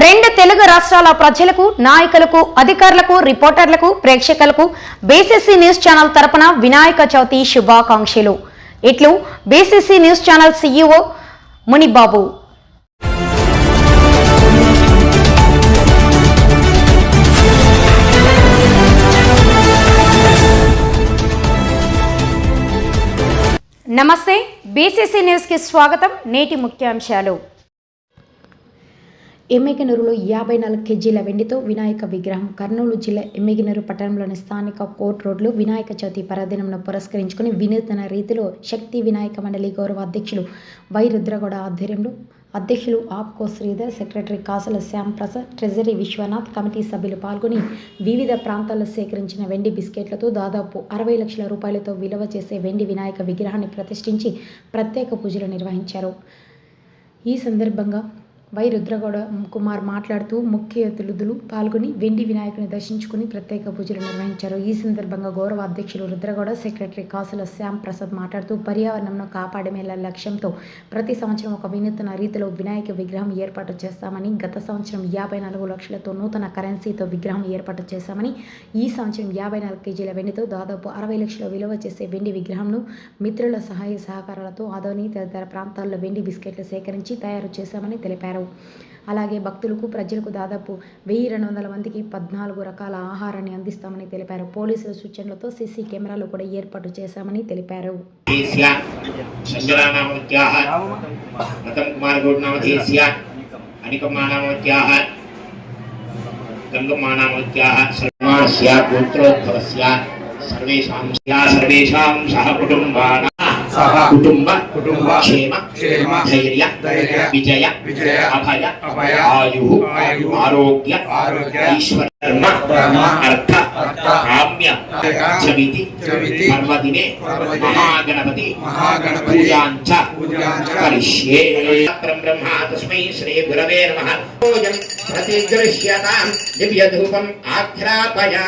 రెండు తెలుగు రాష్ట్రాల ప్రజలకు నాయకులకు అధికారులకు రిపోర్టర్లకు ప్రేక్షకులకు బీసీసీ న్యూస్ ఛానల్ తరపున వినాయక చవితి శుభాకాంక్షలు. ఇట్లు BCC news channel CEO Munibabu. నమస్తే బీసీసీ న్యూస్కి స్వాగతం. నేటి ముఖ్యాంశాలు. ఎమ్మిగనూరులో యాభై నాలుగు కేజీల వెండితో వినాయక విగ్రహం కర్నూలు జిల్లా ఎమ్మిగనూరు పట్టణంలోని స్థానిక కోర్ట్ రోడ్లో వినాయక చవితి పర్వదినంను పురస్కరించుకుని వినూతన రీతిలో శక్తి వినాయక మండలి గౌరవ అధ్యక్షులు వై రుద్రగౌడ ఆధ్వర్యంలో అధ్యక్షులు Apco Sridhar secretary Kasala Shyam Prasad treasury Vishwanath committee సభ్యులు పాల్గొని వివిధ ప్రాంతాల్లో సేకరించిన వెండి బిస్కెట్లతో దాదాపు అరవై లక్షల రూపాయలతో విలువ చేసే వెండి వినాయక విగ్రహాన్ని ప్రతిష్ఠించి ప్రత్యేక పూజలు నిర్వహించారు. ఈ సందర్భంగా వై రుద్రగౌడ కుమార్ మాట్లాడుతూ ముఖ్య అతిథులు పాల్గొని వెండి వినాయకుని దర్శించుకుని ప్రత్యేక పూజలు నిర్వహించారు. ఈ సందర్భంగా గౌరవ అధ్యక్షులు రుద్రగౌడ సెక్రటరీ కాసుల శ్యామ్ ప్రసాద్ మాట్లాడుతూ పర్యావరణంను కాపాడమే లక్ష్యంతో ప్రతి సంవత్సరం ఒక వినూతన రీతిలో వినాయక విగ్రహం ఏర్పాటు చేస్తామని గత సంవత్సరం యాభై నాలుగు లక్షలతో నూతన కరెన్సీతో విగ్రహం ఏర్పాటు చేశామని ఈ సంవత్సరం యాభై నాలుగు కేజీల వెండితో దాదాపు అరవై లక్షల విలువ చేసే వెండి విగ్రహంను మిత్రుల సహాయ సహకారాలతో ఆదోని తదితర ప్రాంతాల్లో వెండి బిస్కెట్లు సేకరించి తయారు చేశామని తెలిపారు. అలాగే భక్తులకు ప్రజలకు దాదాపు వెయ్యి రెండు వందల మందికి పద్నాలుగు రకాల ఆహారాన్ని అందిస్తామని తెలిపారు. పోలీసుల సూచనలతో సీసీ కెమెరాలు కూడా ఏర్పాటు చేశామని తెలిపారు. సర్వేషాం సహ కుటుంబానాం సహ కుటుంబ. కుటుంబ. క్షేమ. క్షేమ. ధైర్య. ధైర్య. విజయ. విజయ. అభయ. అభయ. ఆయు. ఆయు. ఆరోగ్య. ఆరోగ్య. ఈశ్వర ధర్మ. ధర్మ అర్థ. అర్థ. కామ్య. చవితి. చవితి. పర్వదినే. మహాగణపతి. మహాగణపతి. పూజాంచ. పూజాంచ. కరిష్యే బ్రహ్మ. తస్మై శ్రీ గురవే నమః. పూజం ప్రతిగృహ్యతాం దివ్యధూపం ఆఘ్రాపయా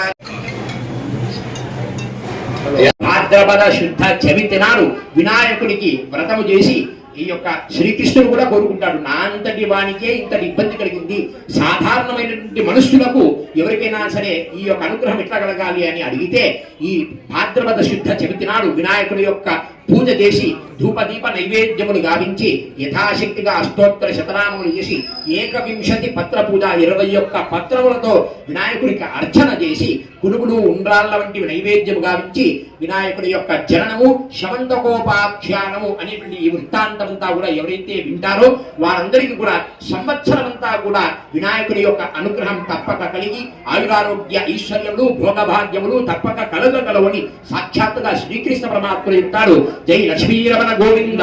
భాద్రపద శుద్ధ చవితి నాడు వినాయకుడికి వ్రతము చేసి ఈ యొక్క శ్రీకృష్ణుడు కూడా కోరుకుంటాడు. నా అంతటి వానికే ఇంతటి ఇబ్బంది కలిగింది. సాధారణమైనటువంటి మనుషులకు ఎవరికైనా సరే ఈ యొక్క అనుగ్రహం ఎట్లా కలగాలి అని అడిగితే ఈ భాద్రపద శుద్ధ చవితి నాడు వినాయకుడి యొక్క పూజ చేసి ధూపదీప నైవేద్యములు గావించి యథాశక్తిగా అష్టోత్తర శతనామములు చేసి ఏకవింశతి పత్ర పూజ ఇరవై ఒక్క పత్రములతో వినాయకుడికి అర్చన చేసి కునుగులు ఉండ్రాళ్ళ వంటి నైవేద్యము గావించి వినాయకుడి యొక్క జననము శమంతకోపాఖ్యానము అనేటువంటి ఈ వృత్తాంతమంతా కూడా ఎవరైతే వింటారో వారందరికీ కూడా సంవత్సరమంతా కూడా వినాయకుడి యొక్క అనుగ్రహం తప్పక కలిగి ఆయురారోగ్య ఐశ్వర్యములు భోగభాగ్యములు తప్పక కలగగలవని సాక్షాత్తుగా శ్రీకృష్ణ పరమాత్ముడు చెప్తాడు. జై లక్ష్మీరమణ గోవింద.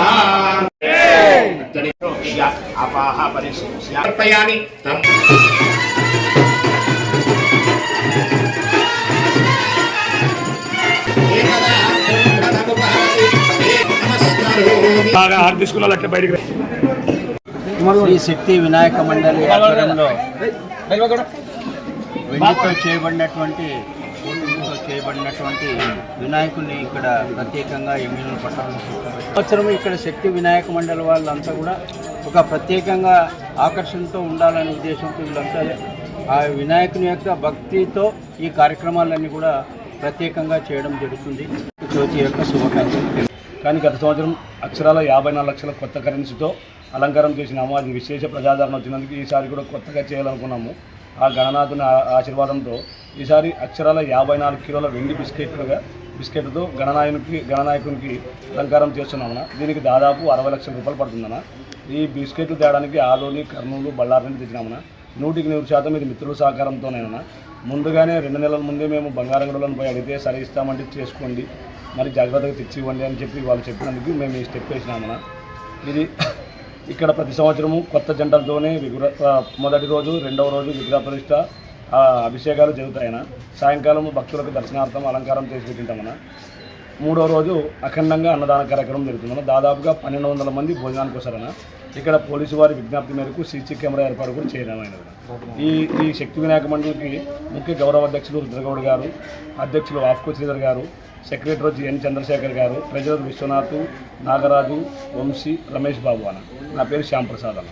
అపాహ బాగా హార్ట్ అట్లా బయటికి శ్రీ శక్తి వినాయక మండలి ఆధ్వర్యంలో వెండితో చేయబడినటువంటి చేయబడినటువంటి వినాయకుల్ని ఇక్కడ ప్రత్యేకంగా ఎమ్మెల్యేలు పట్టణంలో సంవత్సరం ఇక్కడ శక్తి వినాయక మండలి వాళ్ళంతా కూడా ఒక ప్రత్యేకంగా ఆకర్షణతో ఉండాలనే ఉద్దేశంతో వీళ్ళంతా ఆ వినాయకుని యొక్క భక్తితో ఈ కార్యక్రమాలన్నీ కూడా ప్రత్యేకంగా చేయడం జరుగుతుంది. జ్యోతి యొక్క శుభాకాంక్షలు కానీ గత సంవత్సరం అక్షరాల యాభై నాలుగు లక్షల కొత్త కరెన్సీతో అలంకారం చేసినాము అది విశేష ప్రజాదరణ వచ్చినందుకు ఈసారి కూడా కొత్తగా చేయాలనుకున్నాము. ఆ గణనాథుని ఆ- ఆశీర్వాదంతో ఈసారి అక్షరాల యాభై నాలుగు కిలోల వెండి బిస్కెట్లుగా బిస్కెట్తో గణనాయకునికి గణనాయకునికి అలంకారం చేస్తున్నామన్న. దీనికి దాదాపు అరవై లక్షల రూపాయలు పడుతుందన్న. ఈ బిస్కెట్లు తేయడానికి ఆలోని కర్నూలు బళ్ళారి నుండి తెచ్చినామన్న. నూటికి నూరు శాతం ఇది మిత్రుల సహకారంతోనేనా ముందుగానే రెండు నెలల ముందే మేము బంగారం పోయి అడిగితే సరే ఇస్తామంటే చేసుకోండి. మరి జాగ్రత్తగా తెచ్చి ఇవ్వండి అని చెప్పి వాళ్ళు చెప్పినందుకు మేము ఈ స్టెప్ వేసినామన్న ఇది ఇక్కడ ప్రతి సంవత్సరము కొత్త జంటలతోనే విగ్రహ మొదటి రోజు రెండవ రోజు విగ్రహ ప్రతిష్ట అభిషేకాలు జరుగుతాయన సాయంకాలం భక్తులకు దర్శనార్థం అలంకారం చేసి పెట్టింటామన్నా. మూడో రోజు అఖండంగా అన్నదాన కార్యక్రమం జరుగుతుందన్న. దాదాపుగా పన్నెండు వందల మంది భోజనానికి వస్తారన్న. ఇక్కడ పోలీసు వారి విజ్ఞప్తి మేరకు సీసీ కెమెరా ఏర్పాటు కూడా చేయడం ఈ ఈ శక్తి వినాయక మండలికి ముఖ్య గౌరవ అధ్యక్షులు రుద్రగౌడ్ గారు అధ్యక్షులు ఆఫ్కో శ్రీధర్ గారు సెక్రటరీ జి ఎన్ చంద్రశేఖర్ గారు ట్రెజరర్ విశ్వనాథ్ నాగరాజు వంశీ రమేష్ బాబు అన్న. నా పేరు శ్యాంప్రసాద్ అన్న.